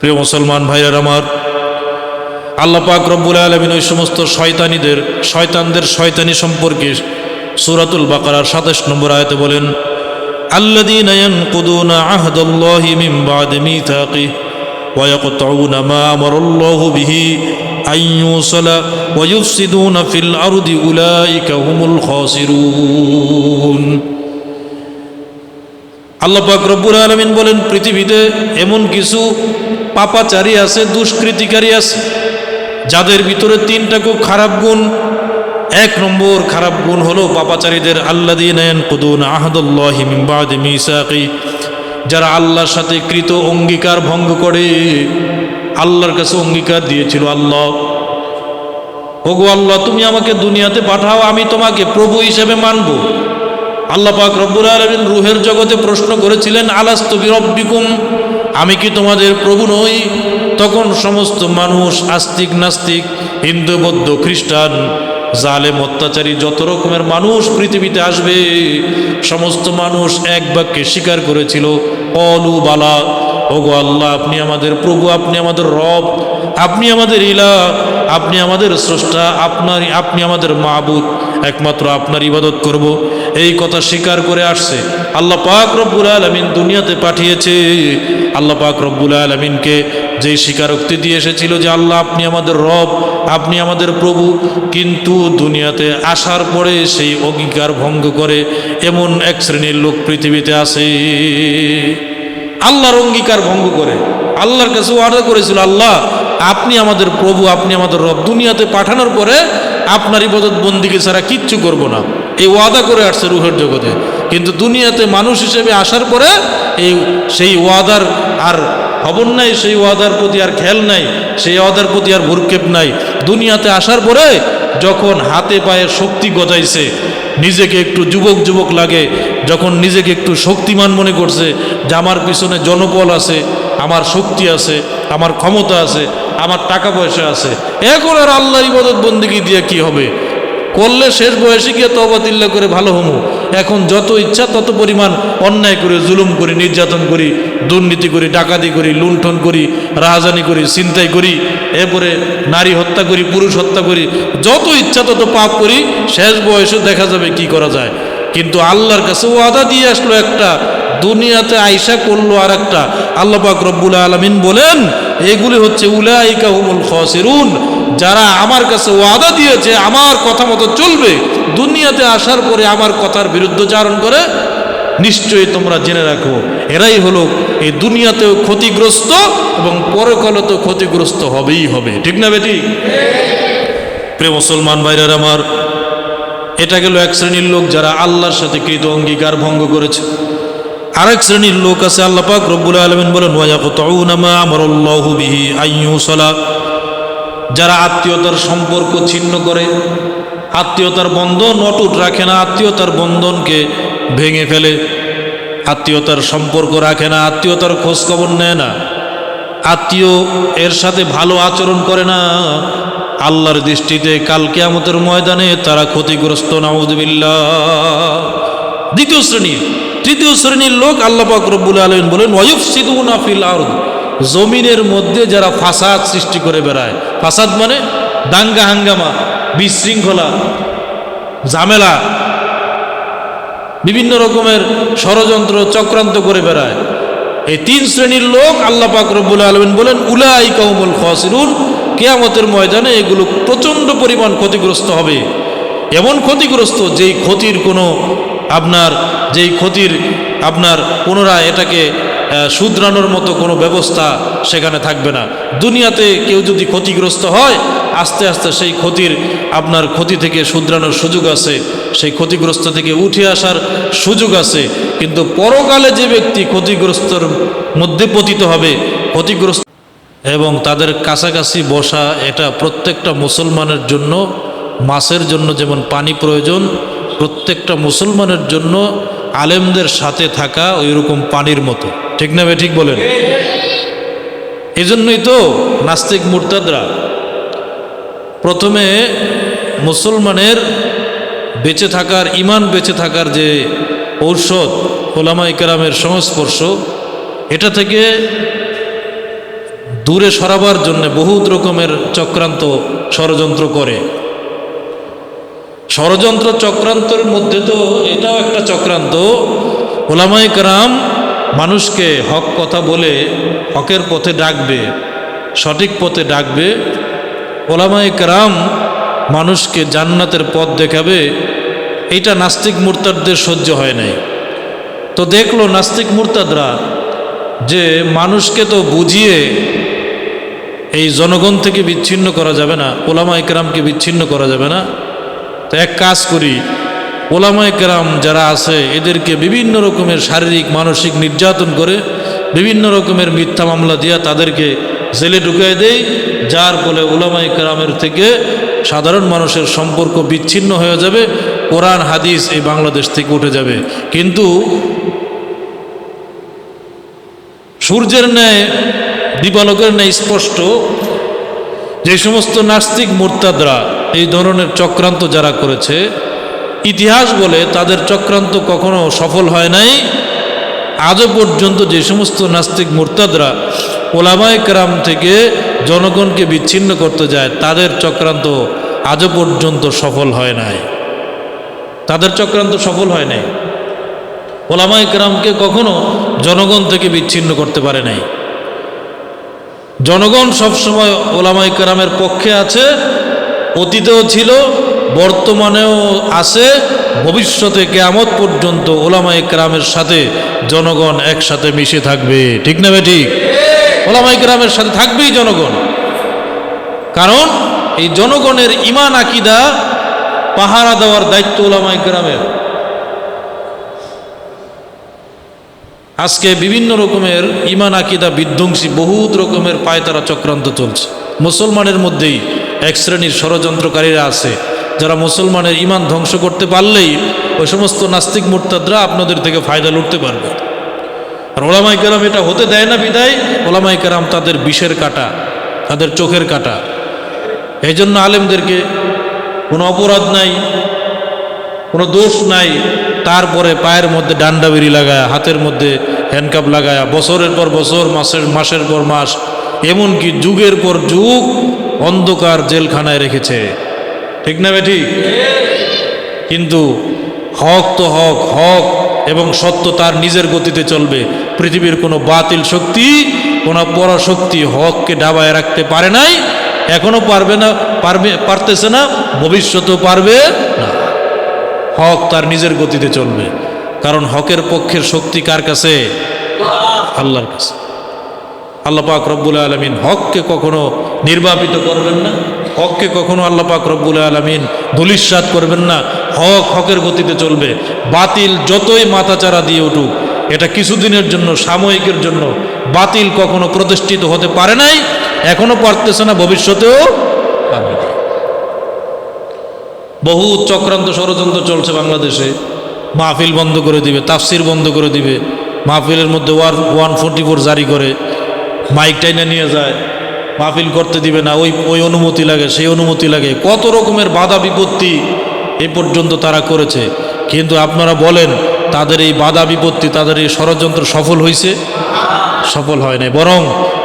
প্রিয় মুসলমান ভাইয়ের আমার আল্লাহ পাক রব্বুল আলমিন ওই সমস্ত শয়তানিদের শয়তানদের শয়তানি সম্পর্কে সুরাতুল বাকারার সাতাশ নম্বর আয়তে বলেন الذين ينقضون عهد الله من بعد ميثاقه ويقطعون ما أمر الله به أن يوصل ويفسدون في الأرض أولئك هم الخاسرون আল্লাহ পাক রব্বুল আলমিন বলেন পৃথিবীতে এমন কিছু পাপাচারী আছে, দুষ্কৃতিকারী আছে। যাদের ভিতরে তিনটা খুব খারাপ গুণ, এক নম্বর খারাপ গুণ হলো পাপাচারীদের কুদুন আহদুল্লাহ মিমবাদ মিসাকি, যারা আল্লাহর সাথে কৃত অঙ্গীকার ভঙ্গ করে। আল্লাহর কাছে অঙ্গীকার দিয়েছিল আল্লাহ। ওগো আল্লাহ, তুমি আমাকে দুনিয়াতে পাঠাও, আমি তোমাকে প্রভু হিসেবে মানব। আল্লাহ পাক রব্বুল আলমিন রুহের জগতে প্রশ্ন করেছিলেন আলাস্তবি রব্বিকুম আমি কি তোমাদের প্রভু নই? তখন সমস্ত মানুষ আস্তিক নাস্তিক, হিন্দু, বৌদ্ধ, খ্রিস্টান, জালেম, অত্যাচারী, যত রকমের মানুষ পৃথিবীতে আসবে, সমস্ত মানুষ এক বাক্যে স্বীকার করেছিল অলু বালা, ওগো আল্লাহ, আপনি আমাদের প্রভু, আপনি আমাদের রব, আপনি আমাদের ইলা, আপনি আমাদের স্রষ্টা আপনার আপনি আমাদের মাহবুদ একমাত্র আপনার ইবাদত করব। এই কথা স্বীকার করে আসছে। আল্লাহ পাক রব্বুল আলমিন দুনিয়াতে পাঠিয়েছে। আল্লাহ পাক রব্বুল আলমিনকে যেই স্বীকারোক্তি দিয়ে এসেছিল যে, আল্লাহ, আপনি আমাদের রব, আপনি আমাদের প্রভু। কিন্তু দুনিয়াতে আসার পরে সেই অঙ্গীকার ভঙ্গ করে এমন এক শ্রেণির লোক পৃথিবীতে আসে আল্লাহর অঙ্গীকার ভঙ্গ করে। আল্লাহর কাছে ওয়াদা করেছিল, আল্লাহ, আপনি আমাদের প্রভু, আপনি আমাদের রব। দুনিয়াতে পাঠানোর পরে আপনার ইবাদত বন্দিকে ছাড়া কিচ্ছু করব না। এই ওয়াদা করে আসছে রুহের জগতে? কিন্তু দুনিয়াতে মানুষ হিসেবে আসার পরে এই সেই ওয়াদার আর খবর নাই, সেই ওয়াদার প্রতি আর খেয়াল নাই, সেই ওয়াদার প্রতি আর ভুরক্ষেপ নাই। দুনিয়াতে আসার পরে যখন হাতে পায়ে শক্তি গজাইছে, নিজেকে একটু যুবক যুবক লাগে, যখন নিজেকে একটু শক্তিমান মনে করছে যে আমার পিছনে জনবল আছে, আমার শক্তি আছে, আমার ক্ষমতা আছে, আমার টাকা পয়সা আছে, এখন আর আল্লাহ ইবাদত বন্দিগি দিয়ে কি হবে? করলে শেষ বয়সে গিয়ে তবাতিল্লা করে ভালো হমু। এখন যত ইচ্ছা তত পরিমাণ অন্যায় করে, জুলুম করি, নির্যাতন করি, দুর্নীতি করি, ডাকাতি করি, লুণ্ঠন করি, রাহাজানি করি চিন্তাই করি, এরপরে নারী হত্যা করি, পুরুষ হত্যা করি, যত ইচ্ছা তত পাপ করি, শেষ বয়সে দেখা যাবে কি করা যায়। কিন্তু আল্লাহর কাছে ওয়াদা দিয়ে আসলো একটা, দুনিয়াতে আইসা করল আর একটা আল্লাহ পাক রব্বুল আলমিন বলেন, এগুলি হচ্ছে উলাইকা হুমুল খসিরুন। যারা আমার কাছে ওয়াদা দিয়েছে, আমার কথা মতো চলবে, দুনিয়াতে আসার পরে আমার কথার বিরুদ্ধচারণ করে, নিশ্চয়ই তোমরা জেনে রাখো, এরাই হলো এই দুনিয়াতেও ক্ষতিগ্রস্ত এবং পরকালে তো ক্ষতিগ্রস্ত হবেই হবে। ঠিক না বেটি? প্রিয় মুসলমান ভাইরার আমার, এটা গেল এক শ্রেণির লোক যারা আল্লাহর সাথে কৃত অঙ্গীকার ভঙ্গ করেছে। আরেক শ্রেণির লোক আছে আল্লাহ পাক রব্বুল আলমিন বলেন আইয়ুসালা যারা আত্মীয়তার সম্পর্ক ছিন্ন করে, আত্মীয়তার বন্ধন অটুট রাখে না, আত্মীয়তার বন্ধনকে ভেঙে ফেলে। আত্মীয়তার সম্পর্ক রাখে না, আত্মীয়তার খোঁজখবর নেয় না। আত্মীয় এর সাথে ভালো আচরণ করে না। আল্লাহর দৃষ্টিতে কাল কেয়ামতের ময়দানে তারা ক্ষতিগ্রস্ত নাউদুবিল্লাহ দ্বিতীয় শ্রেণি, তৃতীয় শ্রেণির লোক আল্লাহ পাক রব্বুল আলমিন বলেন ওয়ুফ সিদুনা ফিল আরদ। জমিনের মধ্যে যারা ফাসাদ সৃষ্টি করে বেড়ায়। ফাসাদ মানে দাঙ্গা হাঙ্গামা, বিশৃঙ্খলা, ঝামেলা, বিভিন্ন রকমের ষড়যন্ত্র, চক্রান্ত করে বেড়ায়। এই তিন শ্রেণির লোক আল্লাহ পাক রব্বুল আলমিন বলেন উলাই কাউমুল খসিরুন। কেয়ামতের ময়দানে এগুলো প্রচণ্ড পরিমাণ ক্ষতিগ্রস্ত হবে। এমন ক্ষতিগ্রস্ত যেই ক্ষতির কোনো আপনার, যেই ক্ষতির আপনার পুনরায় এটাকে শুধরানোর মতো কোনো ব্যবস্থা সেখানে থাকবে না। দুনিয়াতে কেউ যদি ক্ষতিগ্রস্ত হয়, আস্তে আস্তে সেই ক্ষতির আপনার ক্ষতি থেকে শুধরানোর সুযোগ আছে। সেই ক্ষতিগ্রস্ত থেকে উঠে আসার সুযোগ আছে। কিন্তু পরকালে যে ব্যক্তি ক্ষতিগ্রস্তর মধ্যে পতিত হবে, ক্ষতিগ্রস্ত এবং তাদের কাছাকাছি বসা এটা প্রত্যেকটা মুসলমানের জন্য, মাছের জন্য যেমন পানি প্রয়োজন, প্রত্যেকটা মুসলমানের জন্য আলেমদের সাথে থাকা ওই রকম পানির মতো। ঠিক না ঠিক বলেন। এই জন্যই তো নাস্তিক মুরতাদরা প্রথমে মুসলমানের বেঁচে থাকার ইমান বেঁচে থাকার যে ঔষধ ওলামা ইকরামের সংস্পর্শ, এটা থেকে দূরে সরাবার জন্য বহুত রকমের চক্রান্ত ষড়যন্ত্র করে। ষড়যন্ত্র চক্রান্তের মধ্যে তো এটাও একটা চক্রান্ত। ওলামাই কারাম মানুষকে হক কথা বলে হকের পথে ডাকবে, সঠিক পথে ডাকবে। ওলামাই কারাম মানুষকে জান্নাতের পথ দেখাবে। এটা নাস্তিক মুরতাদদের সহ্য হয় নাই। তো দেখল নাস্তিক মুরতাদরা যে মানুষকে তো বুঝিয়ে এই জনগণ থেকে বিচ্ছিন্ন করা যাবে না ওলামা একরামকে বিচ্ছিন্ন করা যাবে না। তো এক কাজ করি ওলামা কেরাম যারা আছে, এদেরকে বিভিন্ন রকমের শারীরিক, মানসিক নির্যাতন করে বিভিন্ন রকমের মিথ্যা মামলা দিয়া তাদেরকে জেলে ঢুকিয়ে দেয়, যার ফলে ওলামা কেরামের থেকে সাধারণ মানুষের সম্পর্ক বিচ্ছিন্ন হয়ে যাবে, কোরআন, হাদিস এই বাংলাদেশ থেকে উঠে যাবে। কিন্তু সূর্যের ন্যায়, দিবালোকের ন্যায় স্পষ্ট, যে সমস্ত নাস্তিক মোরতাদরা এই ধরনের চক্রান্ত যারা করেছে ইতিহাস বলে তাদের চক্রান্ত কখনো সফল হয় নাই। আজও পর্যন্ত যে সমস্ত নাস্তিক মোরতাদরা ওলামায় কেরাম থেকে জনগণকে বিচ্ছিন্ন করতে যায়, তাদের চক্রান্ত আজও পর্যন্ত সফল হয় নাই। তাদের চক্রান্ত সফল হয় নাই। ওলামা ইকরামকে কখনো জনগণ থেকে বিচ্ছিন্ন করতে পারে নাই। জনগণ সবসময় ওলামা ইকরামের পক্ষে আছে, অতীতেও ছিল বর্তমানেও আছে, ভবিষ্যতে কেয়ামত পর্যন্ত ওলামা ইকরামের সাথে জনগণ একসাথে মিশে থাকবে। ঠিক না ঠিক ওলামা ইকরামের সাথে থাকবেই জনগণ। কারণ এই জনগণের ইমান আকিদা পাহারা দেওয়ার দায়িত্ব ওলামা ইকরামের আজকে বিভিন্ন রকমের ইমান আকিদা বিধ্বংসী, বহুত রকমের পায়তারা চক্রান্ত চলছে। মুসলমানের মধ্যেই এক শ্রেণির ষড়যন্ত্রকারীরা আছে। যারা মুসলমানের ইমান ধ্বংস করতে পারলেই ওই সমস্ত নাস্তিক মোরতাদরা আপনাদের থেকে ফায়দা লুটতে পারবে। আর ওলামাই কেরাম এটা হতে দেয় না বিদায় ওলামাই কেরাম তাদের বিষের কাটা, তাদের চোখের কাটা। এই জন্য আলেমদেরকে কোনো অপরাধ নাই, কোনো দোষ নাই, তারপরে পায়ের মধ্যে ডান্ডা বেরি লাগায়, হাতের মধ্যে হ্যান্ডকাপ লাগায়, বছরের পর বছর, মাসের মাসের পর মাস, এমনকি যুগের পর যুগ অন্ধকার জেলখানায় রেখেছে। ঠিক না বেঠি কিন্তু হক তো হক হক এবং সত্য তার নিজের গতিতে চলবে। পৃথিবীর কোনো বাতিল শক্তি, কোনো পরাশক্তি হককে ডাবায় রাখতে পারে নাই, এখনও পারবে না, পারবে, পারতেছে না, ভবিষ্যতেও পারবে না। হক তার নিজের গতিতে চলবে। কারণ হকের পক্ষের শক্তি কার কাছে? আল্লাহর কাছে। আল্লাহ পাক রব্বুল আলমিন হককে কখনো নির্বাপিত করবেন না। হককে কখনো আল্লাহ পাক রব্বুল আলমিন ধুলিস্বাদ করবেন না। হক হকের গতিতে চলবে। বাতিল যতই মাথাচাড়া দিয়ে উঠুক, এটা কিছুদিনের জন্য, সাময়িকের জন্য বাতিল কখনো প্রতিষ্ঠিত হতে পারে নাই, এখনও পারতেছে না, ভবিষ্যতেও পারবে বহু চক্রান্ত ষড়যন্ত্র চলছে বাংলাদেশে। মাহফিল বন্ধ করে দিবে, তাফসির বন্ধ করে দিবে। মাহফিলের মধ্যে ওয়ান ফোর্টি ফোর জারি করে, মাইক টাইনে নিয়ে যায়। মাহফিল করতে দিবে না, ওই ওই অনুমতি লাগে, সেই অনুমতি লাগে। কত রকমের বাধা বিপত্তি এ পর্যন্ত তারা করেছে। কিন্তু আপনারা বলেন, তাদের এই বাধা বিপত্তি, তাদের এই ষড়যন্ত্র সফল হয়েছে সফল হয় নাই। বরং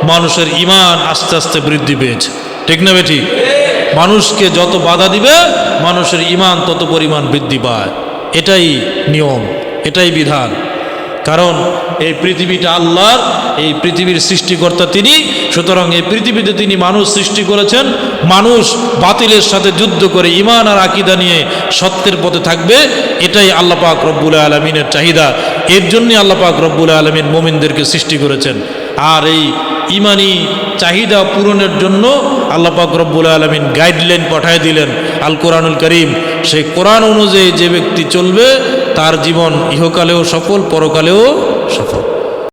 মানুষের ইমান আস্তে আস্তে বৃদ্ধি পেয়েছে। ঠিক না বেঠি? মানুষকে যত বাধা দিবে, মানুষের ইমান তত পরিমাণ বৃদ্ধি পায়। এটাই নিয়ম, এটাই বিধান। কারণ এই পৃথিবীটা আল্লাহর, এই পৃথিবীর সৃষ্টিকর্তা তিনি। সুতরাং এই পৃথিবীতে তিনি মানুষ সৃষ্টি করেছেন। মানুষ বাতিলের সাথে যুদ্ধ করে ইমান আর আকিদা নিয়ে সত্যের পথে থাকবে। এটাই আল্লাহ পাক রব্বুল আলমিনের চাহিদা। এর জন্যই আল্লাহ পাক রব্বুল আলমিন মোমিনদেরকে সৃষ্টি করেছেন। আর এই ইমানি চাহিদা পূরণের জন্য আল্লাহ পাক রব্বুল আলমিন গাইডলাইন পাঠায় দিলেন আল কোরআনুল করিম। সেই কোরআন অনুযায়ী যে ব্যক্তি চলবে তার জীবন ইহকালেও সফল পরকালেও সফল।